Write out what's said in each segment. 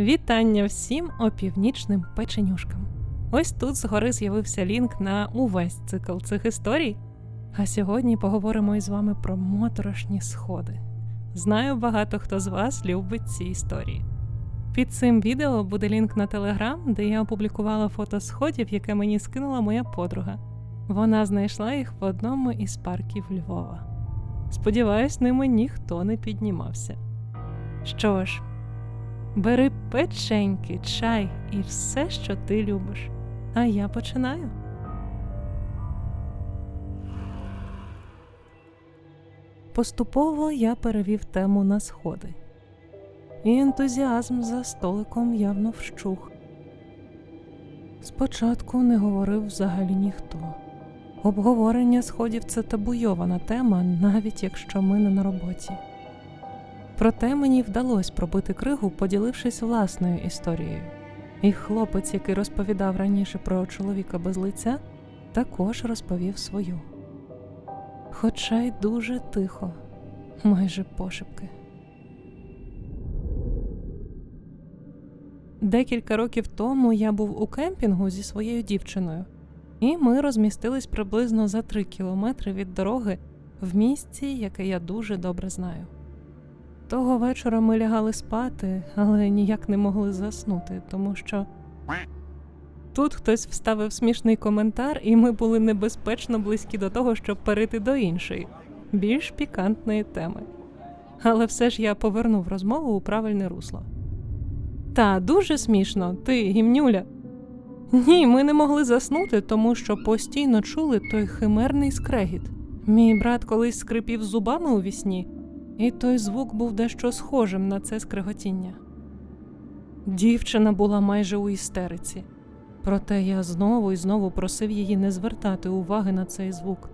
Вітання всім опівнічним печенюшкам. Ось тут згори з'явився лінк на увесь цикл цих історій. А сьогодні поговоримо із вами про моторошні сходи. Знаю, багато хто з вас любить ці історії. Під цим відео буде лінк на телеграм, де я опублікувала фото сходів, яке мені скинула моя подруга. Вона знайшла їх в одному із парків Львова. Сподіваюсь, ними ніхто не піднімався. Що ж, бери печеньки, чай і все, що ти любиш. А я починаю. Поступово я перевів тему на сходи. І ентузіазм за столиком явно вщух. Спочатку не говорив взагалі ніхто. Обговорення сходів це табуйована тема, навіть якщо ми не на роботі. Проте мені вдалося пробити кригу, поділившись власною історією. І хлопець, який розповідав раніше про чоловіка без лиця, також розповів свою. Хоча й дуже тихо, майже пошепки. Декілька років тому я був у кемпінгу зі своєю дівчиною, і ми розмістились приблизно за три кілометри від дороги в місці, яке я дуже добре знаю. Того вечора ми лягали спати, але ніяк не могли заснути, тому що тут хтось вставив смішний коментар, і ми були небезпечно близькі до того, щоб перейти до іншої, більш пікантної теми. Але все ж я повернув розмову у правильне русло. Та дуже смішно, ти гімнюля. Ні, ми не могли заснути, тому що постійно чули той химерний скрегіт. Мій брат колись скрипів зубами у вісні, і той звук був дещо схожим на це скреготіння. Дівчина була майже у істериці, проте я знову і знову просив її не звертати уваги на цей звук,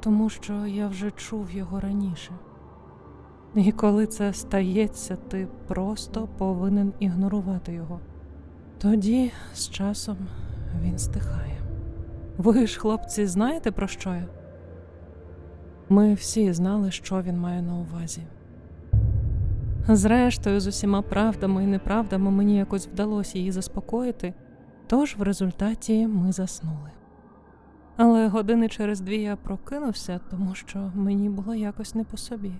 тому що я вже чув його раніше. І коли це стається, ти просто повинен ігнорувати його. Тоді з часом він стихає. Ви ж, хлопці, знаєте про що я? Ми всі знали, що він має на увазі. Зрештою, з усіма правдами і неправдами мені якось вдалося її заспокоїти, тож в результаті ми заснули. Але години через дві я прокинувся, тому що мені було якось не по собі.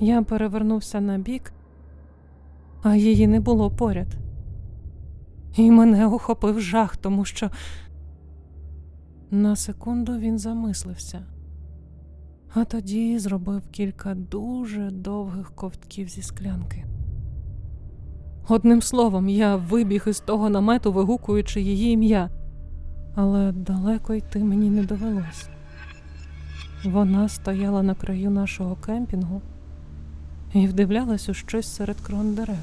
Я перевернувся на бік, а її не було поряд. І мене охопив жах, тому що на секунду він замислився, а тоді зробив кілька дуже довгих ковтків зі склянки. Одним словом, я вибіг із того намету, вигукуючи її ім'я, але далеко йти мені не довелось. Вона стояла на краю нашого кемпінгу і вдивлялась у щось серед крон дерев.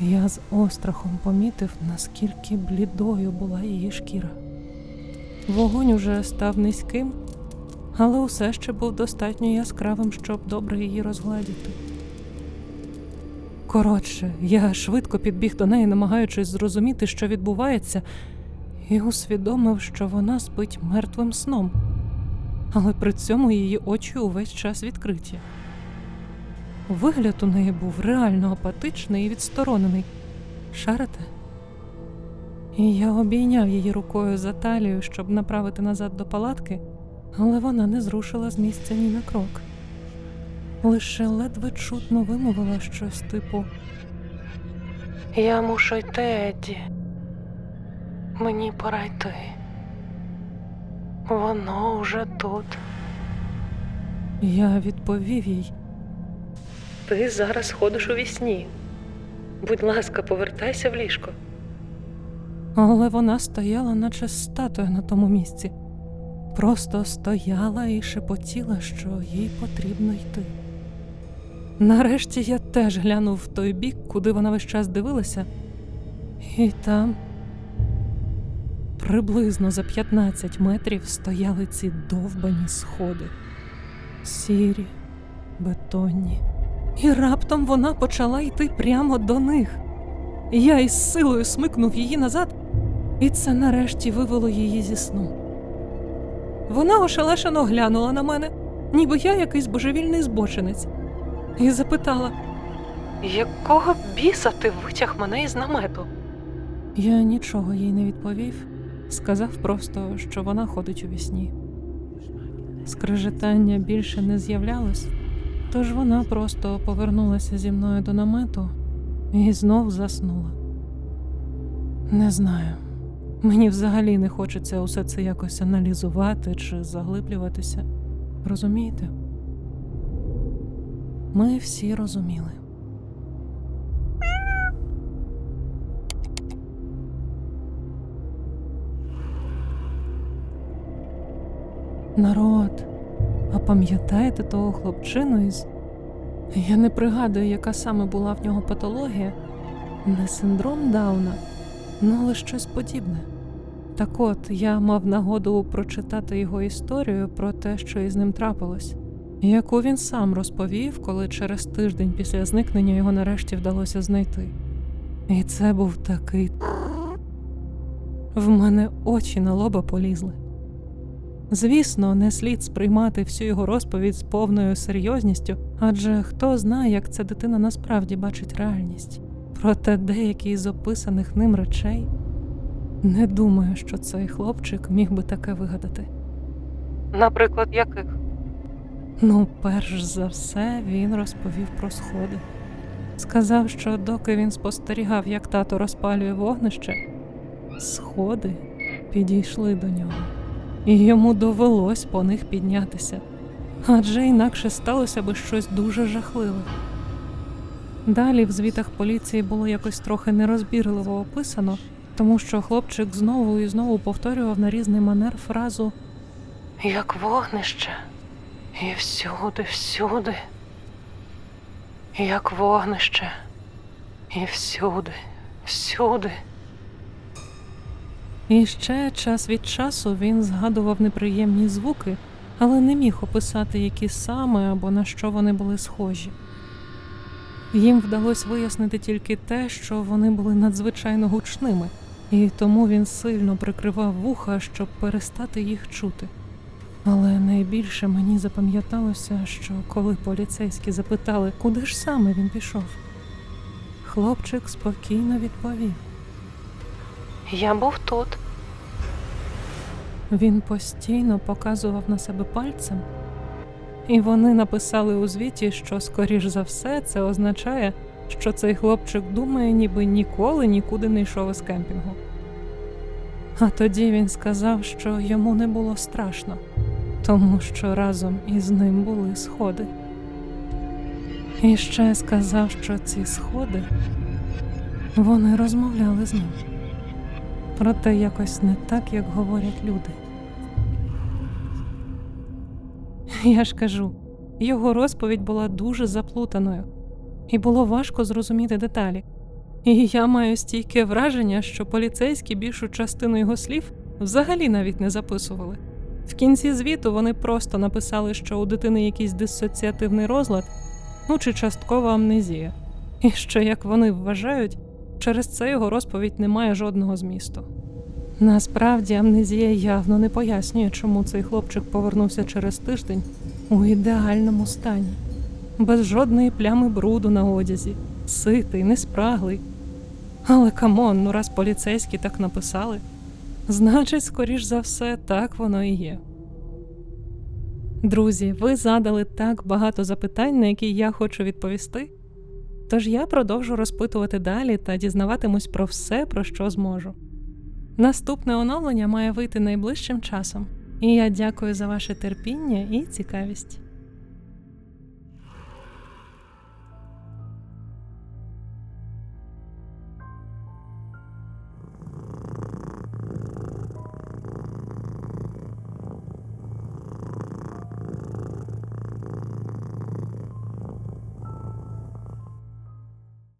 Я з острахом помітив, наскільки блідою була її шкіра. Вогонь уже став низьким, але усе ще був достатньо яскравим, щоб добре її розгладіти. Коротше, я швидко підбіг до неї, намагаючись зрозуміти, що відбувається, і усвідомив, що вона спить мертвим сном, але при цьому її очі увесь час відкриті. Вигляд у неї був реально апатичний і відсторонений. Шарите? І я обійняв її рукою за талію, щоб направити назад до палатки, але вона не зрушила з місця ні на крок. Лише ледве чутно вимовила щось типу Я мушу йти, Едді. Мені пора йти. Воно вже тут. Я відповів їй. Ти зараз ходиш у вісні. Будь ласка, повертайся в ліжко. Але вона стояла, наче статуя на тому місці. Просто стояла і шепотіла, що їй потрібно йти. Нарешті я теж глянув в той бік, куди вона весь час дивилася, і там приблизно за 15 метрів стояли ці довбані сходи, сірі, бетонні. І раптом вона почала йти прямо до них. Я із силою смикнув її назад, і це нарешті вивело її зі сну. Вона ошелешено глянула на мене, ніби я якийсь божевільний збочинець, і запитала: Якого біса ти витяг мене із намету? Я нічого їй не відповів, сказав просто, що вона ходить у вісні. Скрежетання більше не з'являлось, тож вона просто повернулася зі мною до намету і знов заснула. Не знаю. Мені взагалі не хочеться усе це якось аналізувати чи заглиблюватися. Розумієте? Ми всі розуміли. Народ, а пам'ятаєте того хлопчину із. Я не пригадую, яка саме була в нього патологія. Не синдром Дауна, ну але щось подібне. Так от, я мав нагоду прочитати його історію про те, що із ним трапилось, яку він сам розповів, коли через тиждень після зникнення його нарешті вдалося знайти. І це був такий. В мене очі на лоба полізли. Звісно, не слід сприймати всю його розповідь з повною серйозністю, адже хто знає, як ця дитина насправді бачить реальність. Проте деякі з описаних ним речей не думаю, що цей хлопчик міг би таке вигадати. Наприклад, яких? Ну, перш за все, він розповів про сходи. Сказав, що доки він спостерігав, як тато розпалює вогнище, сходи підійшли до нього, і йому довелось по них піднятися, адже інакше сталося би щось дуже жахливе. Далі в звітах поліції було якось трохи нерозбірливо описано, тому що хлопчик знову і знову повторював на різний манер фразу Як вогнище, і всюди, всюди, як вогнище, і всюди, всюди. І ще час від часу він згадував неприємні звуки, але не міг описати, які саме або на що вони були схожі. Їм вдалося вияснити тільки те, що вони були надзвичайно гучними, і тому він сильно прикривав вуха, щоб перестати їх чути. Але найбільше мені запам'яталося, що коли поліцейські запитали, куди ж саме він пішов, хлопчик спокійно відповів: Я був тут. Він постійно показував на себе пальцем, і вони написали у звіті, що, скоріш за все, це означає, що цей хлопчик думає, ніби ніколи нікуди не йшов із кемпінгу. А тоді він сказав, що йому не було страшно, тому що разом із ним були сходи. І ще сказав, що ці сходи вони розмовляли з ним. Проте якось не так, як говорять люди. Я ж кажу, його розповідь була дуже заплутаною, і було важко зрозуміти деталі. І я маю стійке враження, що поліцейські більшу частину його слів взагалі навіть не записували. В кінці звіту вони просто написали, що у дитини якийсь дисоціативний розлад, ну чи часткова амнезія, і що, як вони вважають, через це його розповідь не має жодного змісту. Насправді амнезія явно не пояснює, чому цей хлопчик повернувся через тиждень у ідеальному стані, без жодної плями бруду на одязі, ситий, неспраглий. Але камон, ну раз поліцейські так написали, значить, скоріш за все, так воно і є. Друзі, ви задали так багато запитань, на які я хочу відповісти. Тож я продовжу розпитувати далі та дізнаватимусь про все, про що зможу. Наступне оновлення має вийти найближчим часом, і я дякую за ваше терпіння і цікавість.